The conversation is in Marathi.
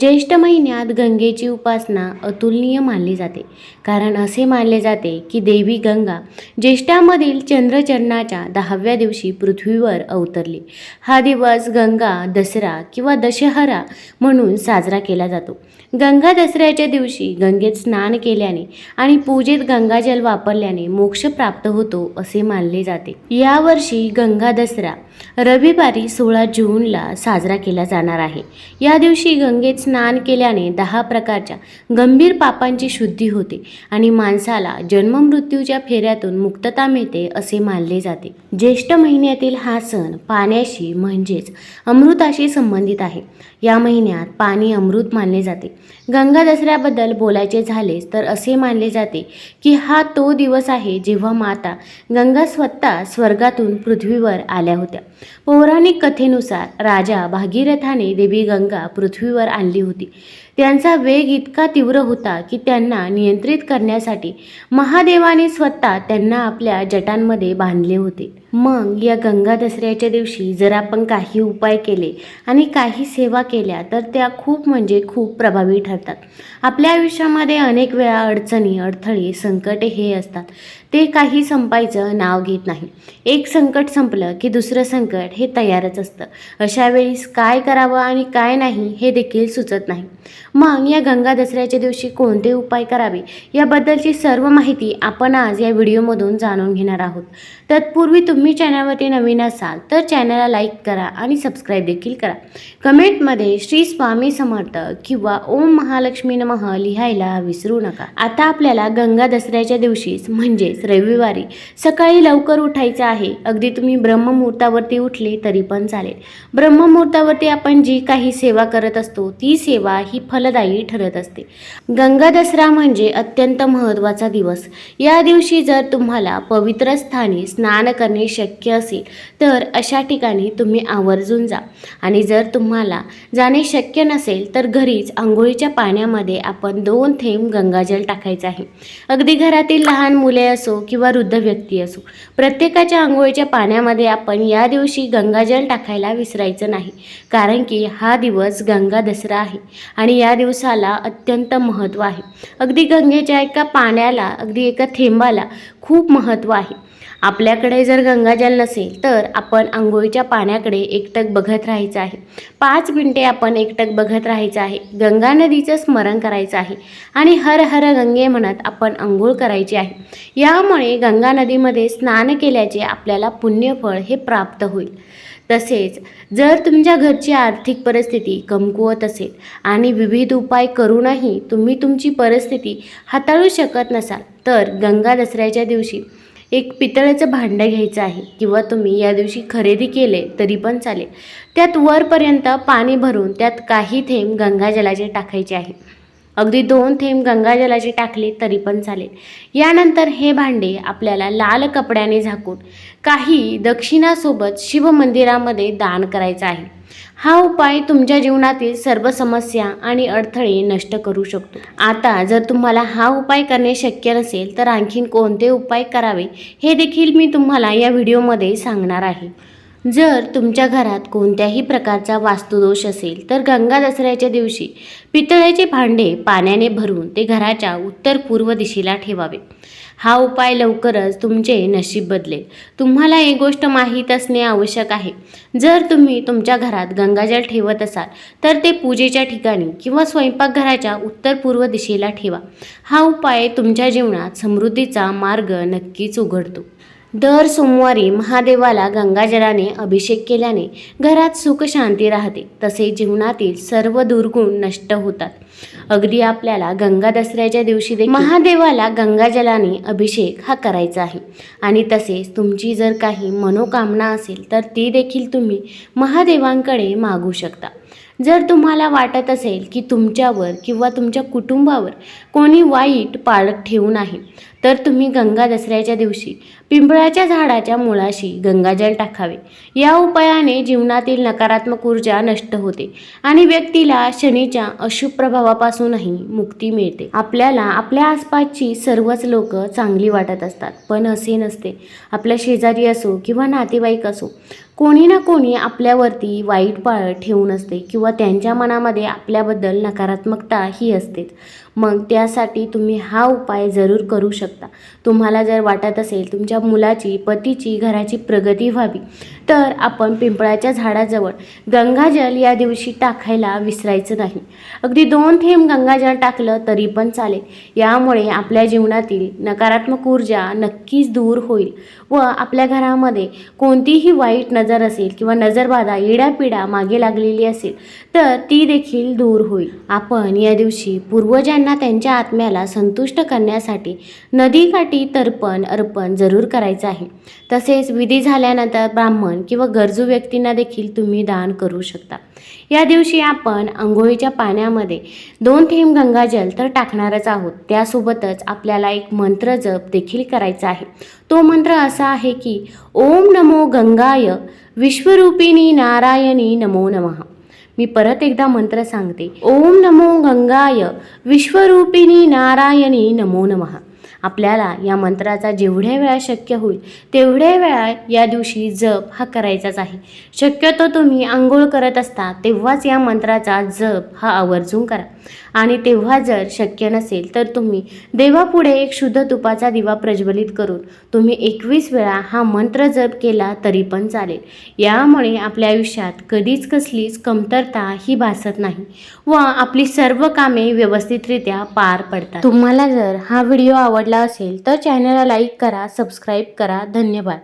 ज्येष्ठ महिन्यात गंगेची उपासना अतुलनीय मानली जाते. कारण असे मानले जाते की देवी गंगा ज्येष्ठामधील चंद्रचरणाच्या दहाव्या दिवशी पृथ्वीवर अवतरली. हा दिवस गंगा दसरा किंवा दशहरा म्हणून साजरा केला जातो. गंगा दसऱ्याच्या दिवशी गंगेत स्नान केल्याने आणि पूजेत गंगाजल वापरल्याने मोक्ष प्राप्त होतो असे मानले जाते. यावर्षी गंगा दसरा रविवारी सोळा जूनला साजरा केला जाणार आहे. या दिवशी गंगेत स्नान केल्याने दहा प्रकारच्या गंभीर पापांची शुद्धी होते आणि माणसाला जन्ममृत्यूच्या फेऱ्यातून मुक्तता मिळते असे मानले जाते. ज्येष्ठ महिन्यातील हा सण पाण्याशी म्हणजेच अमृताशी संबंधित आहे. या महिन्यात पाणी अमृत मानले जाते. गंगा दसऱ्याबद्दल बोलायचे झालेच तर असे मानले जाते की हा तो दिवस आहे जेव्हा माता गंगा स्वतः स्वर्गातून पृथ्वीवर आल्या होत्या. पौराणिक कथेनुसार राजा भागीरथाने देवी गंगा पृथ्वीवर आणली होती. त्यांचा वेग इतका तीव्र होता की त्यांना नियंत्रित करण्यासाठी महादेवाने स्वतः त्यांना आपल्या जटांमध्ये बांधले होते. मग या गंगा दसऱ्याच्या दिवशी जर आपण काही उपाय केले आणि काही सेवा केल्या तर त्या खूप म्हणजे खूप प्रभावी ठरतात. आपल्या आयुष्यामध्ये अनेक वेळा अडचणी अडथळे संकटे हे असतात. ते काही संपायचं नाव घेत नाही. एक संकट संपलं की दुसरं संकट हे तयारच असतं. अशा वेळीस काय करावं आणि काय नाही हे देखील सुचत नाही. मग या गंगा दसऱ्याच्या दिवशी कोणते उपाय करावे? याबद्दलची सर्व माहिती आपण आज या व्हिडिओमधून जाणून घेणार आहोत. तत्पूर्वी तुम्ही तुम्ही चॅनलवरती नवीन असाल तर चॅनलला लाईक करा आणि सबस्क्राईब देखील करा. कमेंटमध्ये श्री स्वामी समर्थ किंवा ओम महालक्ष्मी नमः लिहायला विसरू नका. आता आपल्याला गंगा दसऱ्याच्या दिवशीच म्हणजेच रविवारी सकाळी लवकर उठायचं आहे. अगदी तुम्ही ब्रह्ममुहूर्तावरती उठले तरी पण चालेल. ब्रह्ममुहूर्तावरती आपण जी काही सेवा करत असतो ती सेवा ही फलदायी ठरत असते. गंगा दसरा म्हणजे अत्यंत महत्त्वाचा दिवस. या दिवशी जर तुम्हाला पवित्र स्थानी स्नान करणे शक्य असेल तर अशा ठिकाणी तुम्ही आवर्जून जा. आणि जर तुम्हाला जाणे शक्य नसेल तर घरीच आंघोळीच्या पाण्यामध्ये आपण दोन थेंब गंगाजल टाकायचं आहे. अगदी घरातील लहान मुले असो किंवा वृद्ध व्यक्ती असो प्रत्येकाच्या आंघोळीच्या पाण्यामध्ये आपण या दिवशी गंगाजल टाकायला विसरायचं नाही कारण की हा दिवस गंगा दसरा आहे आणि या दिवसाला अत्यंत महत्त्व आहे. अगदी गंगेच्या एका पाण्याला अगदी एका थेंबाला खूप महत्त्व आहे. आपल्याकडे जर गंगाजल नसेल तर आपण आंघोळीच्या पाण्याकडे एकटक बघत राहायचं आहे. पाच मिनटे आपण एकटक बघत राहायचं आहे. गंगा नदीचं स्मरण करायचं आहे आणि हर हर गंगे म्हणत आपण आंघोळ करायची आहे. यामुळे गंगा नदीमध्ये स्नान केल्याचे आपल्याला पुण्यफळ हे प्राप्त होईल. तसेच जर तुमच्या घरची आर्थिक परिस्थिती कमकुवत असेल आणि विविध उपाय करूनही तुम्ही तुमची परिस्थिती हाताळू शकत नसाल तर गंगा दसऱ्याच्या दिवशी एक पितळेचं भांडं घ्यायचं आहे. किंवा तुम्ही या दिवशी खरेदी केले तरी पण चालेल. त्यात वरपर्यंत पाणी भरून त्यात काही थेंब गंगाजलाचे टाकायचे आहे. अगदी दोन थेंब गंगाजलाचे टाकले तरी पण चालेल. यानंतर हे भांडे आपल्याला लाल कपड्याने झाकून काही दक्षिणासोबत शिवमंदिरामध्ये दान करायचं आहे. हा उपाय तुमच्या जीवनातील सर्व समस्या आणि अडथळे नष्ट करू शकतो. आता जर तुम्हाला हा उपाय करणे शक्य नसेल तर आणखीन कोणते उपाय करावे हे देखील मी तुम्हाला या व्हिडिओमध्ये सांगणार आहे. जर तुमच्या घरात कोणत्याही प्रकारचा वास्तुदोष असेल तर गंगा दसऱ्याच्या दिवशी पितळ्याचे भांडे पाण्याने भरून ते घराच्या उत्तर पूर्व दिशेला ठेवावे. हा उपाय लवकरच तुमचे नशीब बदलेल. तुम्हाला एक गोष्ट माहीत असणे आवश्यक आहे. जर तुम्ही तुमच्या घरात गंगाजल ठेवत असाल तर ते पूजेच्या ठिकाणी किंवा स्वयंपाकघराच्या उत्तर पूर्व दिशेला ठेवा. हा उपाय तुमच्या जीवनात समृद्धीचा मार्ग नक्कीच उघडतो. दर सोमवारी महादेवाला गंगाजलाने अभिषेक केल्याने घरात सुख शांती राहते. तसे जीवनातील सर्व दुर्गुण नष्ट होतात. अगदी आपल्याला गंगा दसऱ्याच्या दिवशी देखील महादेवाला गंगाजलाने अभिषेक हा करायचा आहे. आणि तसेच तुमची जर काही मनोकामना असेल तर ती देखील तुम्ही महादेवांकडे मागू शकता. जर तुम्हाला वाटत असेल की तुमच्यावर किंवा तुमच्या कुटुंबावर कोणी वाईट पाळत ठेवून आहे तर तुम्ही गंगा दसऱ्याच्या दिवशी पिंपळाच्या झाडाच्या मुळाशी गंगाजल टाकावे. या उपायाने जीवनातील नकारात्मक ऊर्जा नष्ट होते आणि व्यक्तीला शनीच्या अशुभ प्रभावापासूनही मुक्ती मिळते. आपल्याला आपल्या आसपासची सर्वच लोक चांगली वाटत असतात पण असे नसते. आपल्या शेजारी असो किंवा नातेवाईक असो कोणी ना कोणी आपल्यावरती वाईट पाळ ठेवून असते किंवा त्यांच्या मनामध्ये आपल्याबद्दल नकारात्मकता ही असतेच. मग त्यासाठी तुम्ही हा उपाय जरूर करू शकता. तुम्हाला जर वाटत असेल तुमच्या मुलाची पतीची घराची प्रगती व्हावी तर आपण पिंपळाच्या झाडाजवळ गंगाजल या दिवशी टाकायला विसरायचं नाही. अगदी दोन थेंब गंगाजल टाकलं तरी पण चालेल. यामुळे आपल्या जीवनातील नकारात्मक ऊर्जा नक्कीच दूर होईल व आपल्या घरामध्ये कोणतीही वाईट नजर असेल किंवा नजरबाधा इडापिडा मागे लागलेली असेल तर ती देखील दूर होईल. आपण या दिवशी पूर्वजांना त्यांच्या आत्म्याला संतुष्ट करण्यासाठी नदीकाठी तर्पण अर्पण जरूर करायचं आहे. तसेच विधी झाल्यानंतर ब्राह्मण किंवा गरजू व्यक्तींना देखील तुम्ही दान करू शकता. या दिवशी आपण आंघोळीच्या पाण्यामध्ये दोन थेंब गंगाजल तर टाकणारच आहोत. त्यासोबतच आपल्याला एक मंत्र जप देखील करायचा आहे. तो मंत्र असा आहे की ओम नमो गंगाय विश्वरूपिणी नारायणी नमो नमः. मी परत एकदा मंत्र सांगते. ओम नमो गंगाय विश्वरूपिणी नारायणी नमो नमः. आपल्याला या मंत्राचा जेवढ्या वेळा शक्य होईल तेवढ्या वेळा या दिवशी जप हा करायचाच आहे. शक्यतो तुम्ही आंघोळ करत असता तेव्हाच या मंत्राचा जप हा आवर्जून करा. आणि तेव्हा जर शक्य नसेल तर तुम्ही देवापुढे एक शुद्ध तुपाचा दिवा प्रज्वलित करून तुम्ही एकवीस वेळा हा मंत्र जप केला तरी पण चालेल. यामुळे आपल्या आयुष्यात कधीच कसलीच कमतरता ही भासत नाही व आपली सर्व कामे व्यवस्थितरित्या पार पडतात. तुम्हाला जर हा व्हिडिओ आवडला असेल तर चॅनलला लाईक करा सबस्क्राईब करा. धन्यवाद.